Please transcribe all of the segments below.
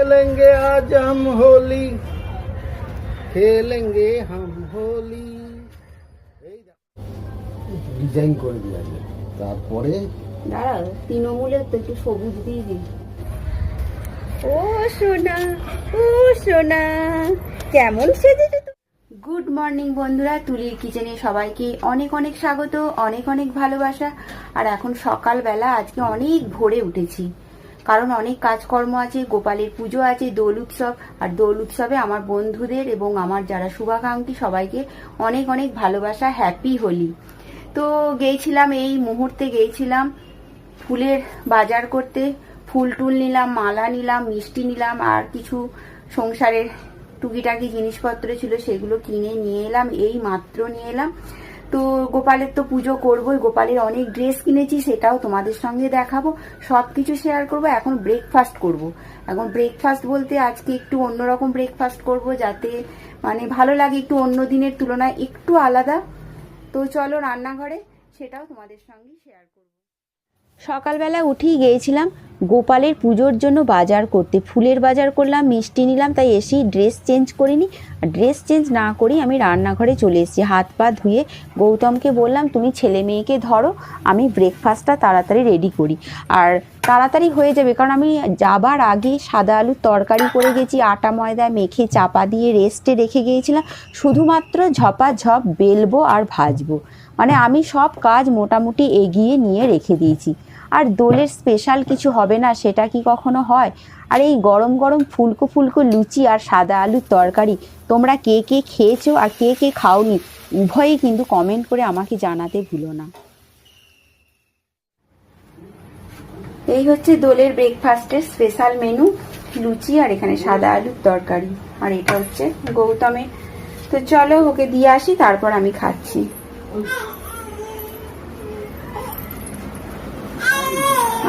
खेलेंगे आज हम होली खेलेंगे हम होली ডিজাইন করে দিয়ে আসবে তারপরে দাঁড়া তৃণমূলের তো একটু সবুজ দিয়ে দিই ও সোনা ও সোনা কেমন সেজেছে গুড মর্নিং বন্ধুরা তুলির কিচেনে সবাইকে অনেক অনেক স্বাগত অনেক অনেক ভালোবাসা আর এখন সকালবেলা আজকে অনেক ভোরে উঠেছি কারণ অনেক কাজকর্ম আছে, গোপালের পুজো আছে, দোল উৎসব। আর দোল উৎসবে আমার বন্ধুদের এবং আমার যারা শুভাকাঙ্ক্ষী, সবাইকে অনেক অনেক ভালোবাসা হ্যাপি হোলি। তো গেছিলাম এই মুহূর্তে গেছিলাম ফুলের বাজার করতে। ফুল টুল নিলাম, মালা নিলাম, মিষ্টি নিলাম, আর কিছু সংসারের টুকিটাকি জিনিসপত্র ছিল সেগুলো কিনে নিয়ে এলাম, এই মাত্র নিয়ে এলাম। তো গোপালের তো পুজো করবোই। গোপালের অনেক ড্রেস কিনেছি, সেটাও তোমাদের সঙ্গে দেখাবো। সব কিছু শেয়ার করব। এখন ব্রেকফাস্ট করব। এখন ব্রেকফাস্ট বলতে আজকে একটু অন্যরকম ব্রেকফাস্ট করব, যাতে মানে ভালো লাগে একটু অন্য দিনের তুলনায় একটু আলাদা। তো চলো রান্নাঘরে, সেটাও তোমাদের সঙ্গে শেয়ার করব। সকালবেলা উঠেই গিয়েছিলাম গোপালের পুজোর জন্য বাজার করতে। ফুলের বাজার করলাম, মিষ্টি নিলাম, তাই এসেই ড্রেস চেঞ্জ করিনি ড্রেস চেঞ্জ না করেই আমি রান্নাঘরে চলে এসেছি। হাত পা ধুয়ে গৌতমকে বললাম, তুমি ছেলে মেয়েকে ধরো, আমি ব্রেকফাস্টটা তাড়াতাড়ি রেডি করি। আর তাড়াতাড়ি হয়ে যাবে, কারণ আমি যাবার আগে সাদা আলুর তরকারি করে গেছি, আটা ময়দা মেখে চাপা দিয়ে রেস্টে রেখে গিয়েছিলাম। শুধুমাত্র ঝপা ঝপ বেলবো আর ভাজবো। মানে আমি সব কাজ মোটামুটি এগিয়ে নিয়ে রেখে দিয়েছি। আর দোলের স্পেশাল কিছু হবে না, সেটা কি কখনো হয়? আর এই গরম গরম ফুলকো ফুলকো লুচি আর সাদা আলুর তরকারি, তোমরা কে কে খেয়েছো আর কে কে খাওনি উভয়ই কিন্তু কমেন্ট করে আমাকে জানাতে ভুলো না। এই হচ্ছে দোলের ব্রেকফাস্টের স্পেশাল মেনু লুচি আর এখানে সাদা আলুর তরকারি। আর এটা হচ্ছে গৌতমের। তো চলো ওকে দিয়ে আসি, তারপর আমি খাচ্ছি।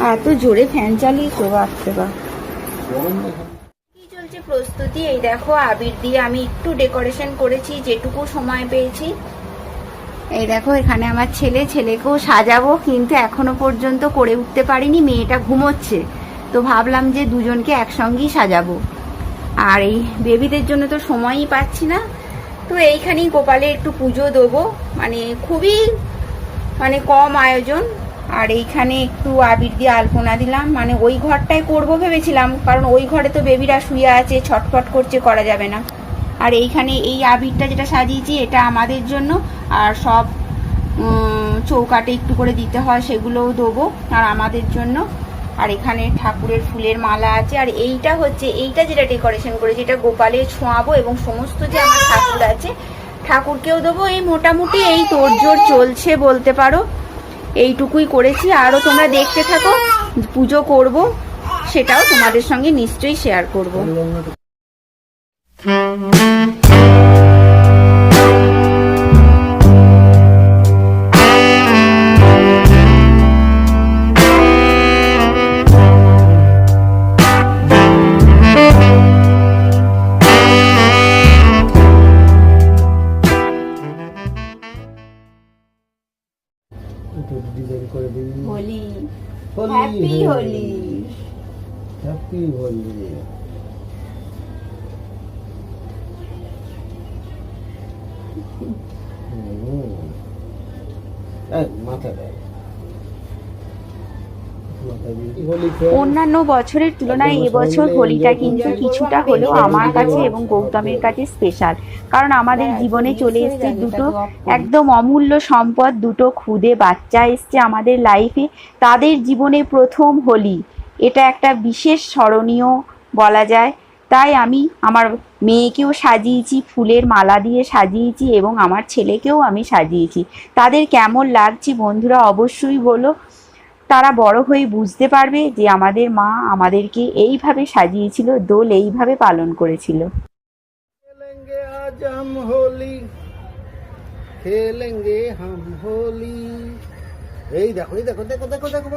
এত জোরে ফ্যান চালিয়েছো বাপরে বা? চলছে প্রস্তুতি? এই দেখো আবির দিয়ে আমি একটু ডেকোরেশন করেছি যেটুকু সময় পেয়েছি। এই দেখো এখানে আমার ছেলে ছেলেকেও সাজাবো কিন্তু এখনও পর্যন্ত করে উঠতে পারিনি মেয়েটা ঘুমোচ্ছে। তো ভাবলাম যে দুজনকে একসঙ্গেই সাজাবো। আর এই বেবিদের জন্য তো সময়ই পাচ্ছি না। তো এইখানেই গোপালে একটু পুজো দেবো। মানে খুবই মানে কম আয়োজন। আর এইখানে একটু আবির দিয়ে আলপনা দিলাম। মানে ওই ঘরটায় করব ভেবেছিলাম, কারণ ওই ঘরে তো বেবিরা শুয়ে আছে, ছটফট করছে, করা যাবে না। আর এইখানে এই আবিরটা যেটা সাজিয়েছি, এটা আমাদের জন্য। আর সব চৌকাটে একটু করে দিতে হয়, সেগুলোও দেবো, আর আমাদের জন্য। আর এখানে ঠাকুরের ফুলের মালা আছে। আর এইটা হচ্ছে, এইটা যেটা ডেকোরেশন করেছি, এটা গোপালে ছোঁয়াবো এবং সমস্ত যে আমার ঠাকুর আছে, ঠাকুরকেও দেবো। এই মোটামুটি এই তোড়জোড় চলছে বলতে পারো। এইটুকুই করেছি। আরও তোমরা দেখতে থাকো পুজো করব সেটাও তোমাদের সঙ্গে নিশ্চয়ই শেয়ার করব। অন্যান্য বছরের তুলনায় এবছর হোলিটা কিন্তু কিছুটা হলেও আমার কাছে এবং গৌতমের কাছে স্পেশাল কারণ আমাদের জীবনে চলে এসছে দুটো একদম অমূল্য সম্পদ দুটো খুদে বাচ্চা এসছে আমাদের লাইফে তাদের জীবনে প্রথম হোলি। এটা একটা বিশেষ স্মরণীয় বলা যায়। তাই আমি আমার মেয়েকেও সাজিয়েছি, ফুলের মালা দিয়ে সাজিয়েছি এবং আমার ছেলেকেও আমি সাজিয়েছি। তাদের কেমন লাগছে বন্ধুরা অবশ্যই বলো। তারা বড় হয়ে বুঝতে পারবে যে আমাদের মা আমাদেরকে এইভাবে সাজিয়েছিল, দোল এইভাবে পালন করেছিল। এই দেখো দেখো দেখো দেখো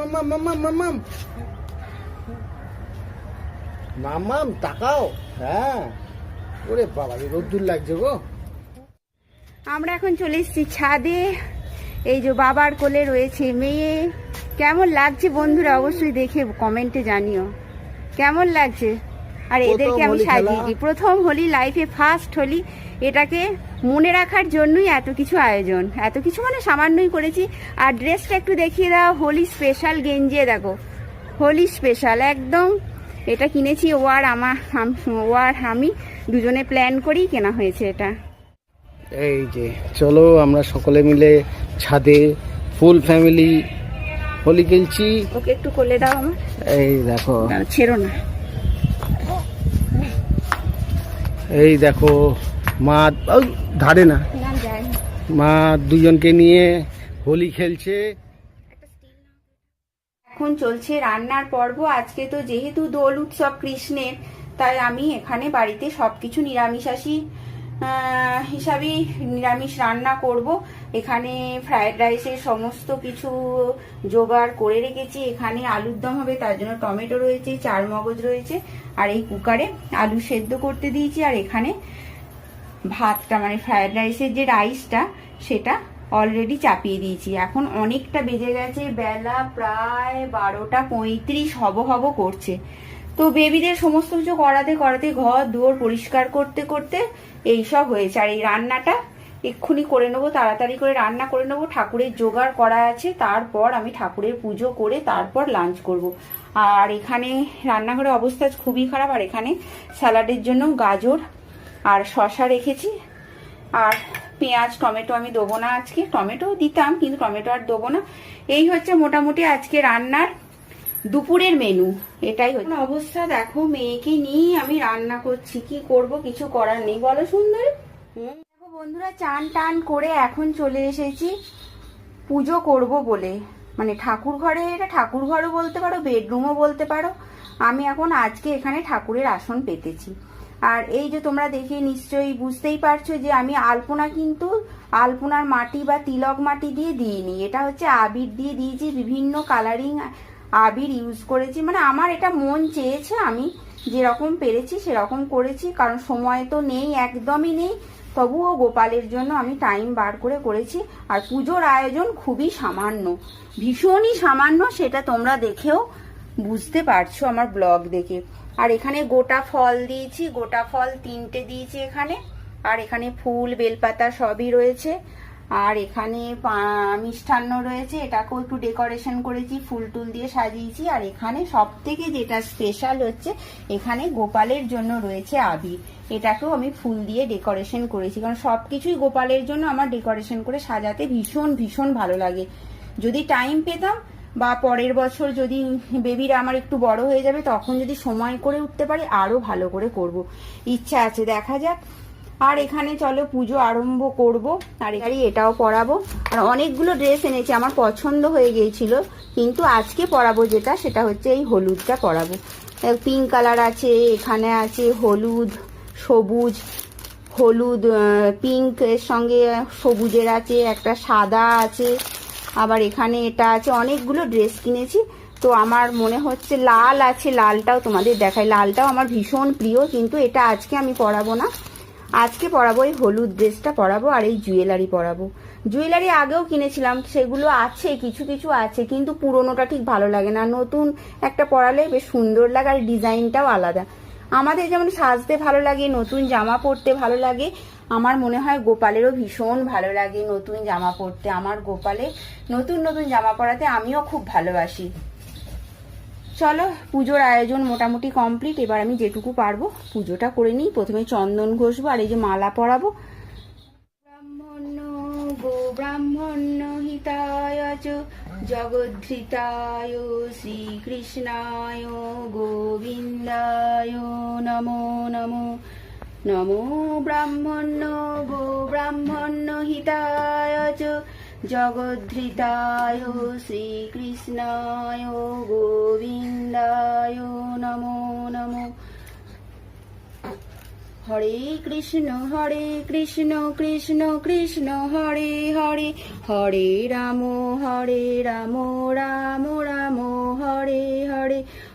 মাম্মাম তাকাও। হ্যাঁ। ওরে বাবা রোদ্দুর লাগছে গো। আমরা এখন চলে এসেছি ছাদে। এই যে বাবার কোলে রয়েছে মেয়ে। কেমন লাগছে বন্ধুরা? অবশ্যই দেখে কমেন্টে জানিও। কেমন লাগছে? আর এদেরকে আমি। সাজিয়েছি প্রথম হোলি লাইফে ফার্স্ট হোলি। এটাকে মনে রাখার জন্যই এত কিছু আয়োজন। এত কিছু মানে সামান্যই করেছি। আর ড্রেসটা একটু দেখিয়ে দাও। হোলি স্পেশাল গেঞ্জিয়ে দেখো। হোলি স্পেশাল একদম এটা কিনেছি ও আর আমার ও আর আমি দুজনে প্ল্যান করেই কেনা হয়েছে এটা। এই যে চলো আমরা সকলে মিলে ছাদে ফুল ফ্যামিলি হোলি খেলছি। ওকে একটু কোলে দাও আমার। এই দেখো। ছেড়ো না। এই দেখো মা ধারে না। মা দুজনকে নিয়ে হোলি খেলছে। এখন চলছে রান্নার পর্ব। আজকে তো যেহেতু দোল উৎসব কৃষ্ণের তাই আমি এখানে বাড়িতে সবকিছু নিরামিষাসী আহ, হিসাবেই নিরামিষ রান্না করব। এখানে ফ্রায়েড রাইসের সমস্ত কিছু জোগাড় করে রেখেছি। এখানে আলুর দম হবে তার জন্য টমেটো রয়েছে চার মগজ রয়েছে আর এই কুকারে আলু সেদ্ধ করতে দিয়েছি। আর এখানে ভাতটা মানে ফ্রায়েড রাইসের যে রাইসটা সেটা অলরেডি চাপিয়ে দিয়েছি। এখন অনেকটা বেজে গেছে, বেলা প্রায় বারোটা পঁয়ত্রিশ হব হব করছে। তো বেবিদের সমস্ত কিছু করাতে করাতে, ঘর, দুয়ার পরিষ্কার করতে করতে এই সব হয়েছে। আর এই রান্নাটা এক্ষুনি করে নেব, তাড়াতাড়ি করে রান্না করে নেব। ঠাকুরের জোগাড় করা আছে, তারপর আমি ঠাকুরের পুজো করে তারপর লাঞ্চ করব। আর এখানে রান্নাঘরের অবস্থা খুবই খারাপ, আর এখানে স্যালাডের জন্য গাজর আর শশা রেখেছি। আর পেঁয়াজ টমেটো আমি দেবো না আজকে। টমেটো দিতাম কিন্তু টমেটো আর দেবো না। এই হচ্ছে মোটামুটি আজকে রান্নার দুপুরের মেনু এটাই হচ্ছে। অবস্থা দেখো মেয়েকে নিয়ে আমি রান্না করছি। কি করব কিছু করার নেই। বলো সুন্দরী। দেখো বন্ধুরা চান টান করে এখন চলে এসেছি। পুজো করব বলে। মানে ঠাকুর ঘরে এটা ঠাকুর ঘরও বলতে পারো বেডরুমও বলতে পারো। আমি এখন আজকে এখানে ঠাকুরের আসন পেতেছি। আর এই যে তোমরা দেখে নিশ্চয়ই বুঝতেই পারছ যে আমি আলপনা কিন্তু আলপনার মাটি বা তিলক মাটি দিয়ে দিইনি। এটা হচ্ছে আবির দিয়ে দিয়েছি, বিভিন্ন কালারিং আবির ইউজ করেছি। মানে আমার এটা মন চেয়েছে আমি যেরকম পেরেছি সেরকম করেছি, কারণ সময় তো নেই, একদমই নেই। তবুও গোপালের জন্য আমি টাইম বার করে করেছি। আর পুজোর আয়োজন খুবই সামান্য, ভীষণই সামান্য, সেটা তোমরা দেখেও বুঝতে পারছ আমার ব্লগ দেখে। আর এখানে গোটা ফল দিয়েছি, গোটা ফল তিনটে দিয়েছি এখানে। আর এখানে ফুল, বেলপাতা সবই রয়েছে। আর এখানে মিষ্টান্ন রয়েছে, এটাকেও একটু ডেকোরেশন করেছি, ফুল টুল দিয়ে সাজিয়েছি। আর এখানে সব থেকে যেটা স্পেশাল হচ্ছে, এখানে গোপালের জন্য রয়েছে আবির এটাকেও আমি ফুল দিয়ে ডেকোরেশন করেছি। কারণ সব কিছুই গোপালের জন্য আমার ডেকোরেশন করে সাজাতে ভীষণ ভীষণ ভালো লাগে। যদি টাইম পেতাম বা পরের বছর যদি বেবিরা আমার একটু বড় হয়ে যাবে, তখন যদি সময় করে উঠতে পারি, আরও ভালো করে করব। ইচ্ছা আছে, দেখা যাক। আর এখানে চলো, পুজো আরম্ভ করব। আর এখানে এটাও পরাবো। আর অনেকগুলো ড্রেস এনেছি, আমার পছন্দ হয়ে গিয়েছিল, কিন্তু আজকে পরাবো যেটা, সেটা হচ্ছে এই হলুদটা পরাবো। পিঙ্ক কালার আছে, এখানে আছে হলুদ, সবুজ, হলুদ পিঙ্ক এর সঙ্গে সবুজের আছে, একটা সাদা আছে আবার এখানে এটা আছে, অনেকগুলো ড্রেস কিনেছি। তো আমার মনে হচ্ছে লাল আছে, লালটাও তোমাদের দেখাই। লালটাও আমার ভীষণ প্রিয়, কিন্তু এটা আজকে আমি পরাবো না। আজকে পরাবো এই হলুদ ড্রেসটা পরাবো আর এই জুয়েলারি পরাবো। জুয়েলারি আগেও কিনেছিলাম, সেগুলো আছে, কিছু কিছু আছে, কিন্তু পুরোনোটা ঠিক ভালো লাগে না। নতুন একটা পরালে বেশ সুন্দর লাগে আর ডিজাইনটাও আলাদা। আমাদের যেমন সাজতে ভালো লাগে, নতুন জামা পরতে ভালো লাগে আমার মনে হয় গোপালেরও ভীষণ ভালো লাগে নতুন জামা পরতে। আমার গোপালে নতুন নতুন জামা পরাতে আমিও খুব ভালোবাসি। চলো, পুজোর আয়োজন মোটামুটি কমপ্লিট। এবার আমি যেটুকু পারব পুজোটা করে নিই। প্রথমে চন্দন ঘষবো আর এই যে মালা পরাবো। ব্রাহ্মণ্য গো ব্রাহ্মণ্য হিতায় জগদ্ধৃতায় শ্রীকৃষ্ণায় গোবিন্দায় নমো নমো। নমো ব্রাহ্মণ্য গো ব্রাহ্মণ্য হিতায় চ। জগদ্ধৃতায় শ্রীকৃষ্ণায় গোবিন্দায় নমো নমো। হরে কৃষ্ণ হরে কৃষ্ণ কৃষ্ণ কৃষ্ণ, হরে হরে। হরে রাম হরে রাম রাম রাম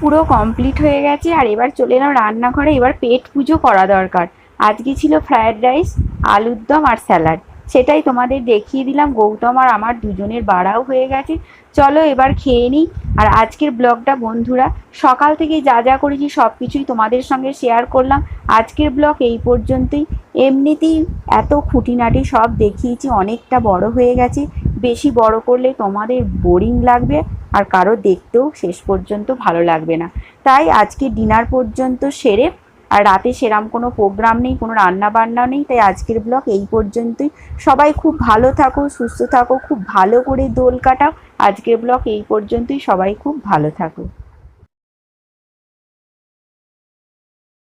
পুরো কমপ্লিট হয়ে গেছে আর এবার চলে এলাম রান্নাঘরে। এবার পেট পুজো করা দরকার। আজকে ছিল ফ্রায়েড রাইস আলুর দম আর স্যালাড সেটাই তোমাদের দেখিয়ে দিলাম। গৌতম আর আমার দুজনের বাড়াও হয়ে গেছে। চলো এবার খেয়ে নিই। আর আজকের ব্লগটা বন্ধুরা, সকাল থেকে যা যা করেছি সব কিছুই তোমাদের সঙ্গে শেয়ার করলাম। আজকের ব্লগ এই পর্যন্তই। এমনিতেই এত খুঁটিনাটি সব দেখিয়েছি, অনেকটা বড় হয়ে গেছে। বেশি বড় করলে তোমাদের বোরিং লাগবে আর কারও দেখতেও শেষ পর্যন্ত ভালো লাগবে না। তাই আজকে ডিনার পর্যন্ত সেরে আর রাতে সেরাম কোনো প্রোগ্রাম নেই, কোনো রান্না বান্না নেই, তাই আজকের ব্লগ এই পর্যন্তই। সবাই খুব ভালো থাকো, সুস্থ থাকো, খুব ভালো করে দোল কাটাও। আজকের ব্লগ এই পর্যন্তই, সবাই খুব ভালো থাকো।